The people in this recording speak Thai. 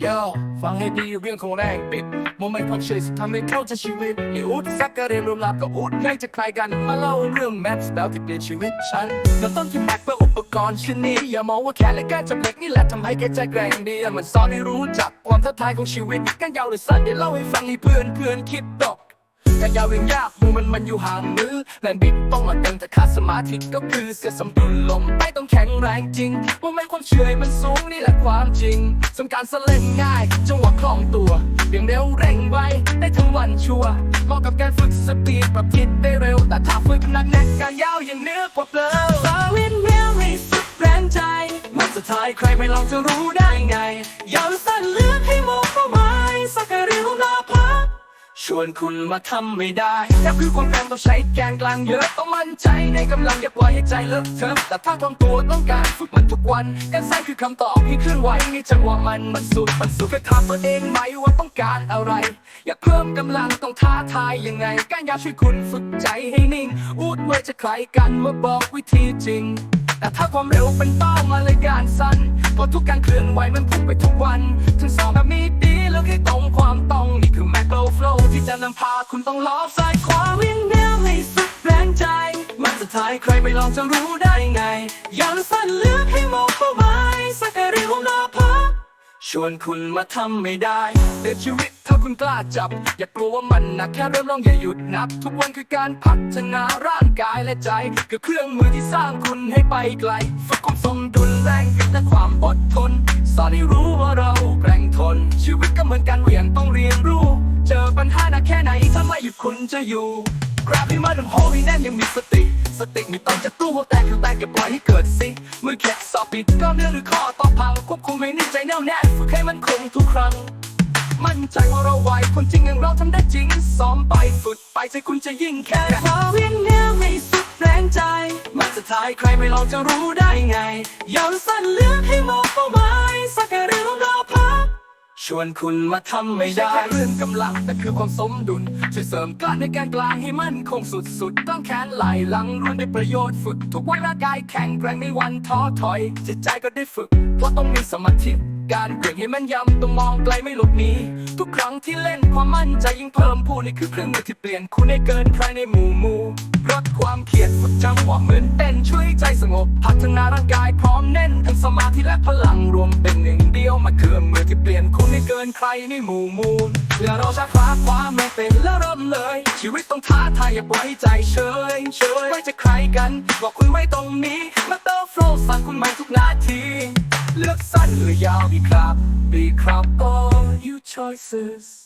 โยฟังให้ดีเรื่องของแรงปิดโมเมนต์ความเฉยทำให้เข้าใจชีวิตอย่าอุดซักกระเรียนรวมลาบกับอุดไม่จะใครกัน มาเล่าเรื่องแมทสเปลที่เปลี่ยนชีวิตฉันเราต้นที่แม็กเพื่ออุปกรณ์ชิ้นนี้ อย่ามองว่าแค่และการจับเล็กนี่แหละทำให้แกใจแกร่งดีมันสอนให้รู้จักความท้าทายของชีวิตกันยาวหรือสั้นเดี๋ยวเล่าให้ฟังให้เพื่อนเพื่อนคิด ตการยาวยังยากมือมันมันอยู่ห่างมือแรงบิดต้องมาเต็มแต่ขาสมาธิก็คือเสียสมดุลลมไปต้องแข็งแรงจริงว่าไม่ความเชื่อมันสูงนี่แหละความจริงสำการสเล่นง่ายจังหวะคล่องตัวเพียงเร็วเร่งไวได้ทั้งวันชัวร์เหมาะกับการฝึกสปีดปรับคิดได้เร็ว แต่ถ้าฝึกหนักแน่นการยาวยังเนื้อกว่าเปล่าฟาวินเมลให้สุดแรงใจมันสุดท้ายใครไม่ลองจะรู้ได้ไงยาวสั้นเลือกให้มองเป้าหมายสักการิวนา ชวนคุณมาทำไม่ได้แค่คือความแรงต้องใช้แกนกลางเยอะต้องมั่นใจในกำลังอย่าปล่อยให้ใจเลอะเทอะแต่ถ้าความตัวต้องการฝึกมันทุกวันการสร้างคือคำตอบให้เคลื่อนไหวในจังหวะมันมันสุดมันสุดแค่ถามตัวเองไหมว่าต้องการอะไร อยากเพิ่มกำลังต้องท้าทายยังไง การอยากช่วยคุณฝึกใจให้นิ่งอูดไว้จะใครกันมาบอกวิธีจริง แต่ถ้าความเร็วเป็นเป้ามาเลยการสั้นเพราะทุกการเคลื่อนไหวมันพุ่งไปทุกวันทั้งสองแบบมีดีแล้วให้ตรงความต้ นำพาคุณต้องล้อซ้ายขวาวิ่งแนวให้สุดแรงใจ มันสุดท้ายใครไม่ลองจะรู้ได้ไงยาวสั้นเลือกให้มองเป้าหมายสักการิวนาพักชวนคุณมาทำไม่ได้แต่ชีวิตถ้าคุณกล้าจับ อย่ากลัวว่ามันหนักแค่เริ่มลองอย่าหยุดนับ ทุกวันคือการพัฒนาร่างกายและใจ คือเครื่องมือที่สร้างคุณให้ไปไกลฝึกความสมดุลแรงและความอดทนสอนให้รู้ว่าเราแกร่งทน ชีวิตก็เหมือนการเวียนต้องเรียนรู้ ถ้าไม่หยุดคุณจะอยู่ กราบให้มันโฮให้แน่นยังมีสติ สติไม่ต้องจะตู้หัวแตกคือแตกอย่าปล่อยให้เกิดสิมือแค่สอบปิดก็เนื้อหรือคอต่อพังควบคุมให้นิ่งใจแน่วแน่ฝึกให้มันคงทุกครั้ง มั่นใจว่าเราไหวคนจริงอย่างเราทำได้จริงซ้อมไปฝึกไปใจคุณจะยิ่งแค่ขอวิ่งแนวไม่สุดแรงใจมันสุดท้ายใครไม่ลองจะรู้ได้ไงยาวหรือสั้นเลือกให้มองเป้าหมายสักการิวรอพัก ชวนคุณมาทำไม่ได้เรื่องกำลังแต่คือความสมดุลช่วยเสริมกล้ามในการกลางให้มันคงสุดๆต้องแขนไหลหลังรวนได้ประโยชน์ฝึกทุกวันร่างกายแข็งแกร่งในวันท้อถอยจิตใจก็ได้ฝึก เพราะต้องมีสมาธิการเบี่ยงให้มันยำต้องมองไกลไม่หลบหนีทุกครั้งที่เล่นความมั่นใจยิ่งเพิ่มพูนนี่คือเครื่องมือที่เปลี่ยนคุณให้เกินใครในหมู่หมู่ลดความเครียดฝึกจังหวะเหมือนเต้นช่วยใจสงบ พัฒนาร่างกายพร้อมแน่นทั้งสมาธิและพลังรวมเป็นหนึ่ง ยวมาเคืองมือที่เปลี่ยนคุณให้เกินใครในหมู่มูลเพื่อเราจะคว้าความไม่เป็นแล้วเริ่มเลย ชีวิตต้องท้าทายอย่าปล่อยให้ใจเฉยเฉยไม่จะใครกัน บอกคุณไว้ตรงนี้มาเติมโฟล์สั่งคุณใหม่ทุกนาที เลือกสั้นหรือยาวดีครับดีครับ all you choices